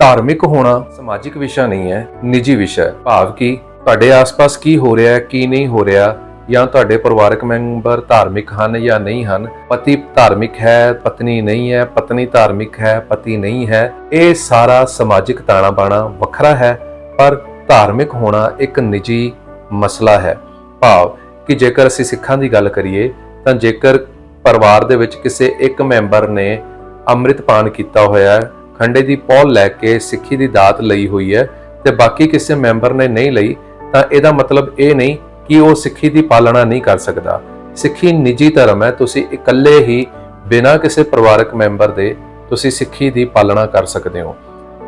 ਧਾਰਮਿਕ ਹੋਣਾ ਸਮਾਜਿਕ ਵਿਸ਼ਾ ਨਹੀਂ ਹੈ, ਨਿੱਜੀ ਵਿਸ਼ਾ ਹੈ। ਭਾਵ ਕਿ ਤੁਹਾਡੇ ਆਸ-ਪਾਸ ਕੀ ਹੋ ਰਿਹਾ ਹੈ, ਕੀ ਨਹੀਂ ਹੋ ਰਿਹਾ, ਜਾਂ ਤੁਹਾਡੇ ਪਰਿਵਾਰਕ ਮੈਂਬਰ ਧਾਰਮਿਕ ਹਨ ਜਾਂ ਨਹੀਂ ਹਨ, ਪਤੀ ਧਾਰਮਿਕ ਹੈ, ਪਤਨੀ ਨਹੀਂ ਹੈ, ਪਤਨੀ ਧਾਰਮਿਕ ਹੈ, ਪਤੀ ਨਹੀਂ ਹੈ, ਇਹ ਸਾਰਾ ਸਮਾਜਿਕ ਤਾਣਾ ਬਾਣਾ ਵੱਖਰਾ ਹੈ, ਪਰ ਧਾਰਮਿਕ ਹੋਣਾ ਇੱਕ ਨਿੱਜੀ ਮਸਲਾ ਹੈ। ਭਾਵ ਕਿ ਜੇਕਰ ਅਸੀਂ ਸਿੱਖਾਂ ਦੀ ਗੱਲ ਕਰੀਏ, ਤਾਂ ਜੇਕਰ ਪਰਿਵਾਰ ਦੇ ਵਿੱਚ ਕਿਸੇ ਇੱਕ ਮੈਂਬਰ ਨੇ ਅੰਮ੍ਰਿਤਪਾਨ ਕੀਤਾ ਹੋਇਆ ਹੈ ਖੰਡੇ ਦੀ ਪੌਲ ਲੈ ਕੇ ਸਿੱਖੀ ਦੀ ਦਾਤ ਲਈ ਹੋਈ ਹੈ ਤੇ ਬਾਕੀ ਕਿਸੇ ਮੈਂਬਰ ਨੇ ਨਹੀਂ ਲਈ, ਤਾਂ ਇਹਦਾ ਮਤਲਬ ਇਹ ਨਹੀਂ ਕਿ ਉਹ ਸਿੱਖੀ ਦੀ ਪਾਲਣਾ ਨਹੀਂ ਕਰ ਸਕਦਾ। ਸਿੱਖੀ ਨਿੱਜੀ ਧਰਮ ਹੈ, ਤੁਸੀਂ ਇਕੱਲੇ ਹੀ ਬਿਨਾਂ ਕਿਸੇ ਪਰਿਵਾਰਕ ਮੈਂਬਰ ਦੇ ਤੁਸੀਂ ਸਿੱਖੀ ਦੀ ਪਾਲਣਾ ਕਰ ਸਕਦੇ ਹੋ।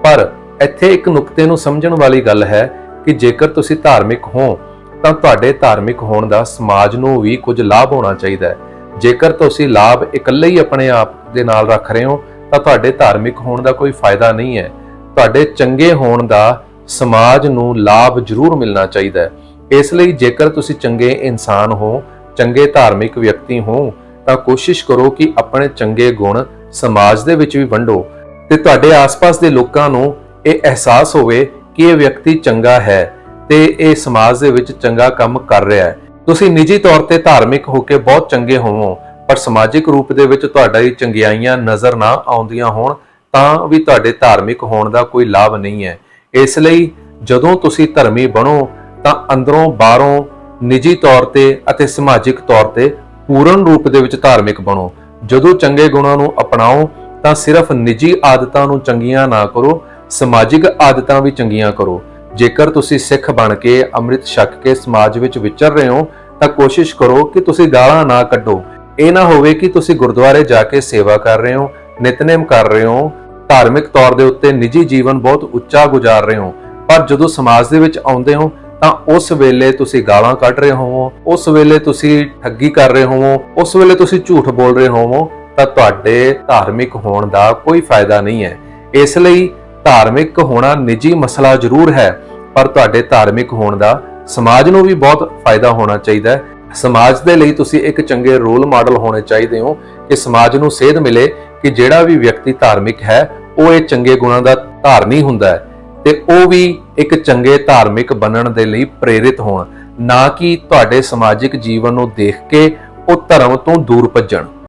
ਪਰ ਇੱਥੇ ਇੱਕ ਨੁਕਤੇ ਨੂੰ ਸਮਝਣ ਵਾਲੀ ਗੱਲ ਹੈ ਕਿ ਜੇਕਰ ਤੁਸੀਂ ਧਾਰਮਿਕ ਹੋ, ਤਾਂ ਤੁਹਾਡੇ ਧਾਰਮਿਕ ਹੋਣ ਦਾ ਸਮਾਜ ਨੂੰ ਵੀ ਕੁਝ ਲਾਭ ਹੋਣਾ ਚਾਹੀਦਾ ਹੈ। ਜੇਕਰ ਤੁਸੀਂ ਲਾਭ ਇਕੱਲੇ ਹੀ ਆਪਣੇ ਆਪ ਦੇ ਨਾਲ ਰੱਖ ਰਹੇ ਹੋ ਤਾਂ ਤੁਹਾਡੇ ਧਾਰਮਿਕ ਹੋਣ ਦਾ ਕੋਈ ਫਾਇਦਾ ਨਹੀਂ ਹੈ। ਤੁਹਾਡੇ ਚੰਗੇ ਹੋਣ ਦਾ ਸਮਾਜ ਨੂੰ ਲਾਭ ਜ਼ਰੂਰ ਮਿਲਣਾ ਚਾਹੀਦਾ ਹੈ। ਇਸ ਲਈ ਜੇਕਰ ਤੁਸੀਂ ਚੰਗੇ ਇਨਸਾਨ ਹੋ, ਚੰਗੇ ਧਾਰਮਿਕ ਵਿਅਕਤੀ ਹੋ, ਤਾਂ ਕੋਸ਼ਿਸ਼ ਕਰੋ ਕਿ ਆਪਣੇ ਚੰਗੇ ਗੁਣ ਸਮਾਜ ਦੇ ਵਿੱਚ ਵੀ ਵੰਡੋ ਤੇ ਤੁਹਾਡੇ ਆਸ-ਪਾਸ ਦੇ ਲੋਕਾਂ ਨੂੰ ਇਹ ਅਹਿਸਾਸ ਹੋਵੇ ਕਿ ਇਹ ਵਿਅਕਤੀ ਚੰਗਾ ਹੈ ਤੇ ਇਹ ਸਮਾਜ ਦੇ ਵਿੱਚ ਚੰਗਾ ਕੰਮ ਕਰ ਰਿਹਾ ਹੈ। ਤੁਸੀਂ ਨਿੱਜੀ ਤੌਰ ਤੇ ਧਾਰਮਿਕ ਹੋ ਕੇ ਬਹੁਤ ਚੰਗੇ ਹੋਵੋ ਪਰ ਸਮਾਜਿਕ ਰੂਪ ਦੇ ਵਿੱਚ ਤੁਹਾਡਾ ਹੀ ਚੰਗਿਆਈਆਂ ਨਜ਼ਰ ਨਾ ਆਉਂਦੀਆਂ ਹੋਣ, ਤਾਂ ਵੀ ਤੁਹਾਡੇ ਧਾਰਮਿਕ ਹੋਣ ਦਾ ਕੋਈ ਲਾਭ ਨਹੀਂ ਹੈ। ਇਸ ਲਈ ਜਦੋਂ ਤੁਸੀਂ ਧਰਮੀ ਬਣੋ, ਤਾਂ ਅੰਦਰੋਂ ਬਾਹਰੋਂ ਨਿੱਜੀ ਤੌਰ ਤੇ ਅਤੇ ਸਮਾਜਿਕ ਤੌਰ ਤੇ ਪੂਰਨ ਰੂਪ ਦੇ ਵਿੱਚ ਧਾਰਮਿਕ ਬਣੋ। ਜਦੋਂ ਚੰਗੇ ਗੁਣਾਂ ਨੂੰ ਅਪਣਾਓ, ਤਾਂ ਸਿਰਫ ਨਿੱਜੀ ਆਦਤਾਂ ਨੂੰ ਚੰਗੀਆਂ ਨਾ ਕਰੋ, ਸਮਾਜਿਕ ਆਦਤਾਂ ਵੀ ਚੰਗੀਆਂ ਕਰੋ। ਜੇਕਰ ਤੁਸੀਂ ਸਿੱਖ ਬਣ ਕੇ, ਅੰਮ੍ਰਿਤ ਛਕ ਕੇ ਸਮਾਜ ਵਿੱਚ ਵਿਚਰ ਰਹੇ ਹੋ, ਤਾਂ ਕੋਸ਼ਿਸ਼ ਕਰੋ ਕਿ ਤੁਸੀਂ ਗਾਲਾਂ ਨਾ ਕੱਢੋ। ਇਹ ਨਾ ਹੋਵੇ ਕਿ ਤੁਸੀਂ ਗੁਰਦੁਆਰੇ ਜਾ ਕੇ ਸੇਵਾ ਕਰ ਰਹੇ ਹੋ, ਨਿਤਨੇਮ ਕਰ ਰਹੇ ਹੋ, ਧਾਰਮਿਕ ਤੌਰ ਦੇ ਉੱਤੇ ਨਿੱਜੀ ਜੀਵਨ ਬਹੁਤ ਉੱਚਾ ਗੁਜ਼ਾਰ ਰਹੇ ਹੋ, ਪਰ ਜਦੋਂ ਸਮਾਜ ਦੇ ਵਿੱਚ ਆਉਂਦੇ ਹੋ, ਤਾਂ ਉਸ ਵੇਲੇ ਤੁਸੀਂ ਗਾਲਾਂ ਕੱਢ ਰਹੇ ਹੋਵੋ, ਉਸ ਵੇਲੇ ਤੁਸੀਂ ਠੱਗੀ ਕਰ ਰਹੇ ਹੋਵੋ, ਉਸ ਵੇਲੇ ਤੁਸੀਂ ਝੂਠ ਬੋਲ ਰਹੇ ਹੋਵੋ, ਤਾਂ ਤੁਹਾਡੇ ਧਾਰਮਿਕ ਹੋਣ ਦਾ ਕੋਈ ਫਾਇਦਾ ਨਹੀਂ ਹੈ। ਇਸ ਲਈ ਧਾਰਮਿਕ ਹੋਣਾ ਨਿੱਜੀ ਮਸਲਾ ਜ਼ਰੂਰ ਹੈ, ਪਰ ਤੁਹਾਡੇ ਧਾਰਮਿਕ ਹੋਣ ਦਾ ਸਮਾਜ ਨੂੰ ਵੀ ਬਹੁਤ ਫਾਇਦਾ ਹੋਣਾ ਚਾਹੀਦਾ ਹੈ। ਸਮਾਜ ਦੇ ਲਈ ਤੁਸੀਂ ਇੱਕ ਚੰਗੇ ਰੋਲ ਮਾਡਲ ਹੋਣੇ ਚਾਹੀਦੇ ਹੋ ਕਿ ਸਮਾਜ ਨੂੰ ਸੇਧ ਮਿਲੇ ਕਿ ਜਿਹੜਾ ਵੀ ਵਿਅਕਤੀ ਧਾਰਮਿਕ ਹੈ, ਉਹ ਇਹ ਚੰਗੇ ਗੁਣਾਂ ਦਾ ਧਾਰਨੀ ਹੁੰਦਾ ਹੈ ਤੇ ਉਹ ਵੀ ਇੱਕ ਚੰਗੇ ਧਾਰਮਿਕ ਬਣਨ ਦੇ ਲਈ ਪ੍ਰੇਰਿਤ ਹੋਣ, ਨਾ ਕਿ ਤੁਹਾਡੇ ਸਮਾਜਿਕ ਜੀਵਨ ਨੂੰ ਦੇਖ ਕੇ ਉਹ ਧਰਮ ਤੋਂ ਦੂਰ ਭੱਜਣ।